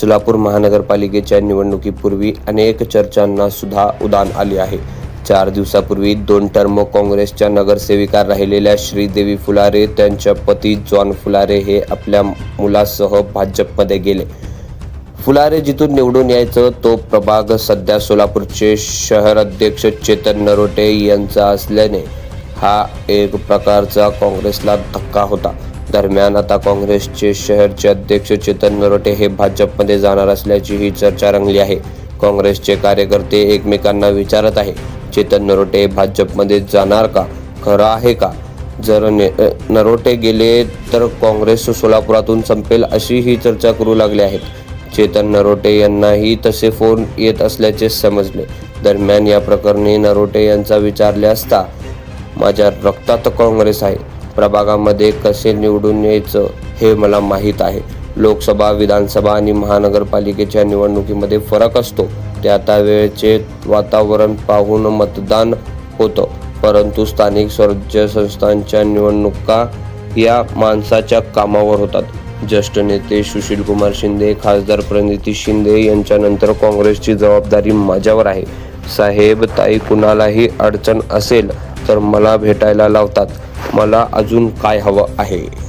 सोलापूर महानगरपालिकेच्या निवडणुकीपूर्वी अनेक चर्चांना सुद्धा उदान आले आहे. चार दिवसापूर्वी दोन टर्म काँग्रेसच्या नगरसेविका राहिलेल्या श्रीदेवी फुलारे त्यांच्या पती जॉन फुलारे हे आपल्या मुलासह भाजपमध्ये गेले. फुलारे जिथून निवडून यायचं तो प्रभाग सध्या सोलापूरचे शहर अध्यक्ष चेतन नरोटे यांचा असल्याने हा एक प्रकारचा काँग्रेसला धक्का होता. दरम्यान आता काँग्रेसचे शहरचे अध्यक्ष चेतन नरोटे हे भाजपमध्ये जाणार असल्याची ही चर्चा रंगली आहे. काँग्रेसचे कार्यकर्ते एकमेकांना विचारत आहे चेतन नरोटे भाजपमध्ये जाणार का? खरं आहे का? जर ने- नरोटे गेले तर काँग्रेस सोलापुरातून संपेल अशी ही चर्चा करू लागली आहेत. चेतन नरोटे यांनाही तसे फोन येत असल्याचे समजले. दरम्यान या प्रकरणी नरोटे यांचा विचारले असता माझ्या रक्तात काँग्रेस आहे. प्रभागामध्ये कसे निवडून यायचं हे मला माहीत आहे. लोकसभा विधानसभा आणि महानगरपालिकेच्या निवडणुकीमध्ये फरक असतो. ते आता वेळेचे वातावरण पाहून मतदान होतं. परंतु स्थानिक स्वराज्य संस्थांच्या निवडणुका या माणसाच्या कामावर होतात. ज्येष्ठ नेते सुशील कुमार शिंदे खासदार प्रणिती शिंदे यांच्यानंतर काँग्रेसची जबाबदारी माझ्यावर आहे. साहेब ताई कुणालाही अडचण असेल तर मला भेटायला लावतात. मला अजून काय हवं आहे?